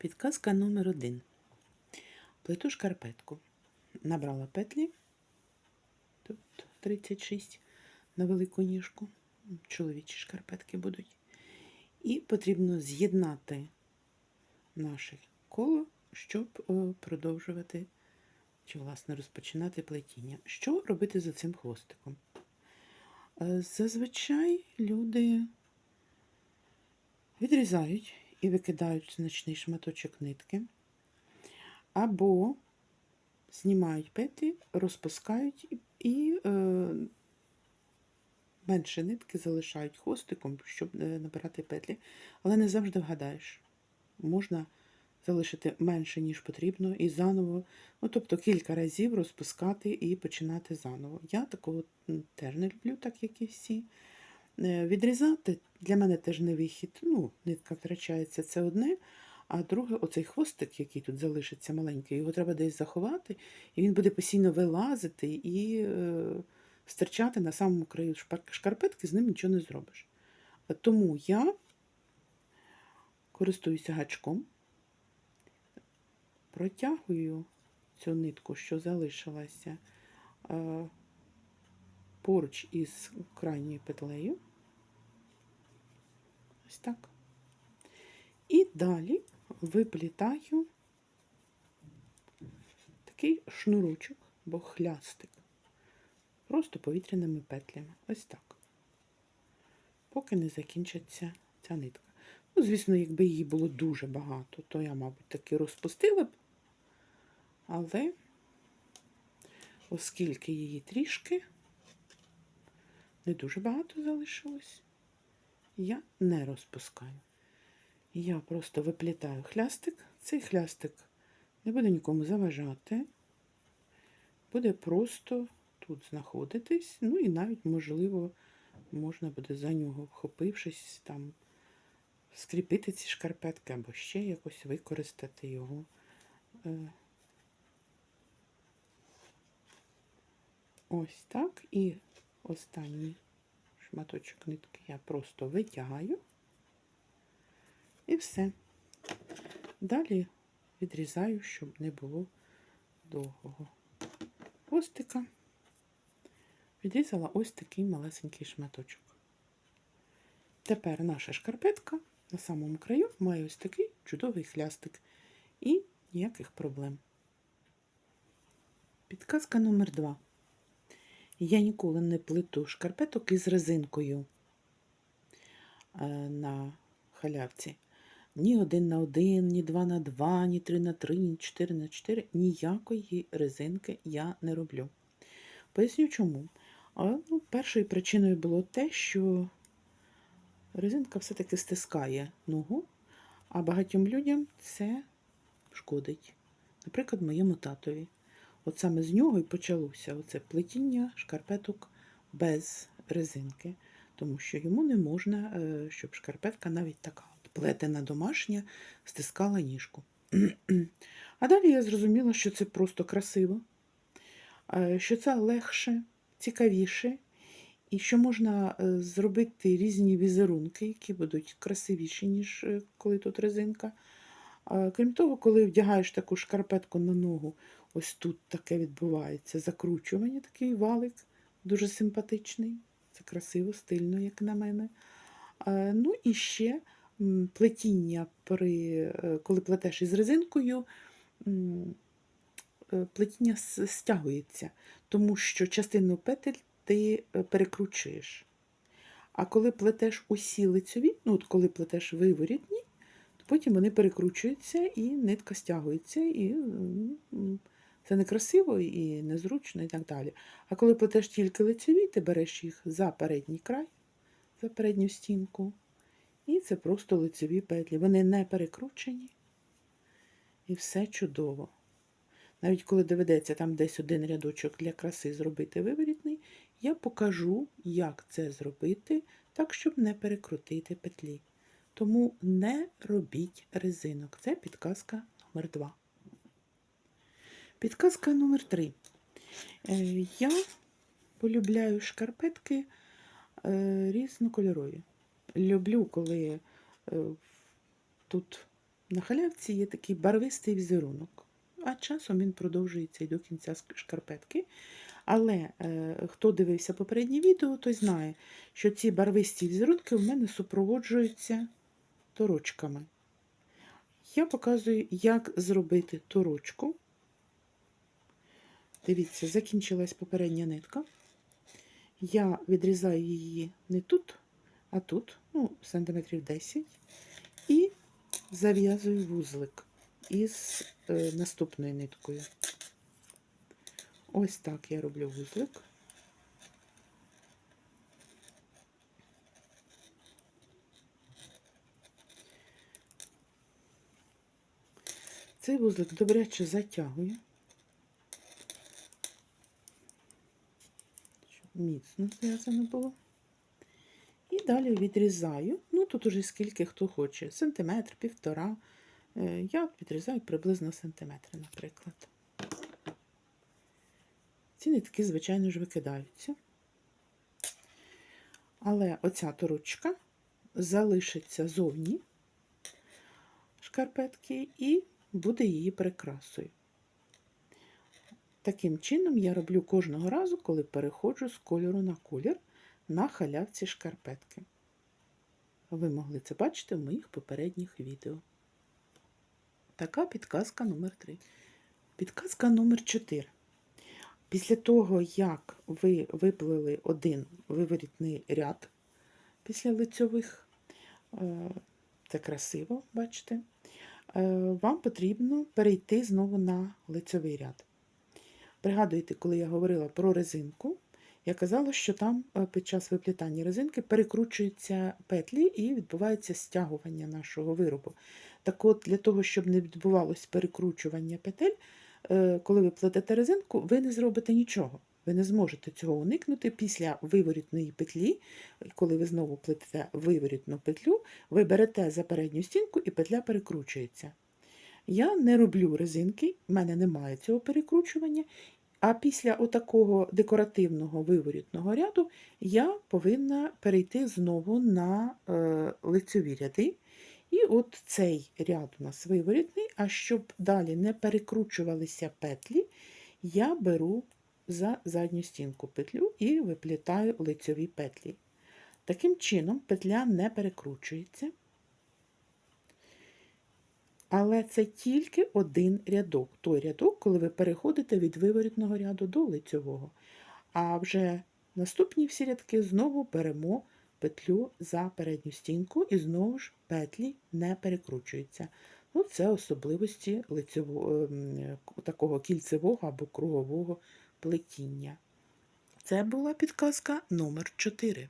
Підказка номер один. Плету шкарпетку. Набрала петлі. Тут 36 на велику ніжку. Чоловічі шкарпетки будуть. І потрібно з'єднати наше коло, щоб е, продовжувати чи, власне, розпочинати плетіння. Що робити за цим хвостиком? Е, Зазвичай люди відрізають і викидають значний шматочок нитки, або знімають петлі, розпускають і, е, менше нитки залишають хвостиком, щоб е, набирати петлі. Але не завжди вгадаєш. Можна залишити менше, ніж потрібно, і заново, ну тобто кілька разів розпускати і починати заново. Я такого теж не люблю, так як і всі. Е, Відрізати для мене теж не вихід. Ну, нитка втрачається це одне. А друге, оцей хвостик, який тут залишиться маленький, його треба десь заховати, і він буде постійно вилазити і е, стирчати на самому краю шкарпетки, з ним нічого не зробиш. Тому я користуюся гачком, протягую цю нитку, що залишилася е, поруч із крайньою петлею. Ось так. І далі виплітаю такий шнурочок, або хлястик, просто повітряними петлями. Ось так. Поки не закінчиться ця нитка. Ну, звісно, якби її було дуже багато, то я, мабуть, таки розпустила б. Але оскільки її трішки не дуже багато залишилось, я не розпускаю. Я просто виплітаю хлястик. Цей хлястик не буде нікому заважати. Буде просто тут знаходитись. Ну і навіть, можливо, можна буде за нього, вхопившись, там, скріпити ці шкарпетки або ще якось використати його. Е, Ось так. І останній шматочок нитки я просто витягаю. І все. Далі відрізаю, щоб не було довгого хвостика. Відрізала ось такий малесенький шматочок. Тепер наша шкарпетка на самому краю має ось такий чудовий хлястик і ніяких проблем. Підказка номер два. Я ніколи не плету шкарпеток із резинкою е, на халявці. Ні один на один, ні два на два, ні три на три, ні чотири на чотири. Ніякої резинки я не роблю. Поясню чому. А, ну, першою причиною було те, що резинка все-таки стискає ногу, а багатьом людям це шкодить. Наприклад, моєму татові. От саме з нього і почалося оце плетіння шкарпеток без резинки, тому що йому не можна, е, щоб шкарпетка навіть така от плетена домашня стискала ніжку. А далі я зрозуміла, що це просто красиво, е, що це легше, цікавіше, і що можна е, зробити різні візерунки, які будуть красивіші, ніж коли тут резинка. Крім того, коли вдягаєш таку шкарпетку на ногу, ось тут таке відбувається закручування, такий валик, дуже симпатичний. Це красиво, стильно, як на мене. Ну і ще плетіння, при, е, коли плетеш із резинкою, е, плетіння стягується, тому що частину петель ти е, перекручуєш. А коли плетеш усі лицьові, ну от коли плетеш виворітні, то потім вони перекручуються і нитка стягується, і це некрасиво і незручно, і так далі. А коли плетеш тільки лицеві, ти береш їх за передній край, за передню стінку, і це просто лицеві петлі. Вони не перекручені, і все чудово. Навіть коли доведеться там десь один рядочок для краси зробити виворітний, я покажу, як це зробити, так, щоб не перекрутити петлі. Тому не робіть резинок. Це підказка номер 2. Підказка номер 3. Я полюбляю шкарпетки е, різнокольорові. Люблю, коли е, тут на халявці є такий барвистий візерунок, а часом він продовжується і до кінця шкарпетки. Але е, хто дивився попереднє відео, той знає, що ці барвисті візерунки у мене супроводжуються торочками. Я показую, як зробити торочку. Дивіться, закінчилась попередня нитка. Я відрізаю її не тут, а тут, ну, сантиметрів 10, і зав'язую вузлик із е, наступною ниткою. Ось так я роблю вузлик. Цей вузлик добряче затягую, міцно зв'язано було. І далі відрізаю. Ну, тут уже скільки хто хоче. Сантиметр, півтора. Е, Я відрізаю приблизно сантиметри, наприклад. Ці нитки, звичайно ж, викидаються. Але оця торочка залишиться зовні шкарпетки і буде її прикрасою. Таким чином я роблю кожного разу, коли переходжу з кольору на колір на халявці шкарпетки. Ви могли це бачити в моїх попередніх відео. Така підказка номер 3. Підказка номер 4. Після того, як ви виплели один виворітний ряд після лицьових, е, це красиво, бачите, е, вам потрібно перейти знову на лицьовий ряд. Пригадуєте, коли я говорила про резинку, я казала, що там е, під час виплітання резинки перекручуються петлі і відбувається стягування нашого виробу. Так от, для того, щоб не відбувалось перекручування петель, е, коли ви плетете резинку, ви не зробите нічого. Ви не зможете цього уникнути після виворітної петлі, коли ви знову плетете виворітну петлю, ви берете за передню стінку і петля перекручується. Я не роблю резинки, в мене немає цього перекручування. А після отакого декоративного виворітного ряду я повинна перейти знову на е, лицеві ряди. І от цей ряд у нас виворітний, а щоб далі не перекручувалися петлі, я беру за задню стінку петлю і виплітаю лицьові петлі. Таким чином, петля не перекручується. Але це тільки один рядок. Той рядок, коли ви переходите від виворітного ряду до лицьового. А вже наступні всі рядки знову беремо петлю за передню стінку і знову ж петлі не перекручуються. Ну, це особливості лицьового, ем, такого кільцевого або кругового плетіння. Це була підказка номер 4.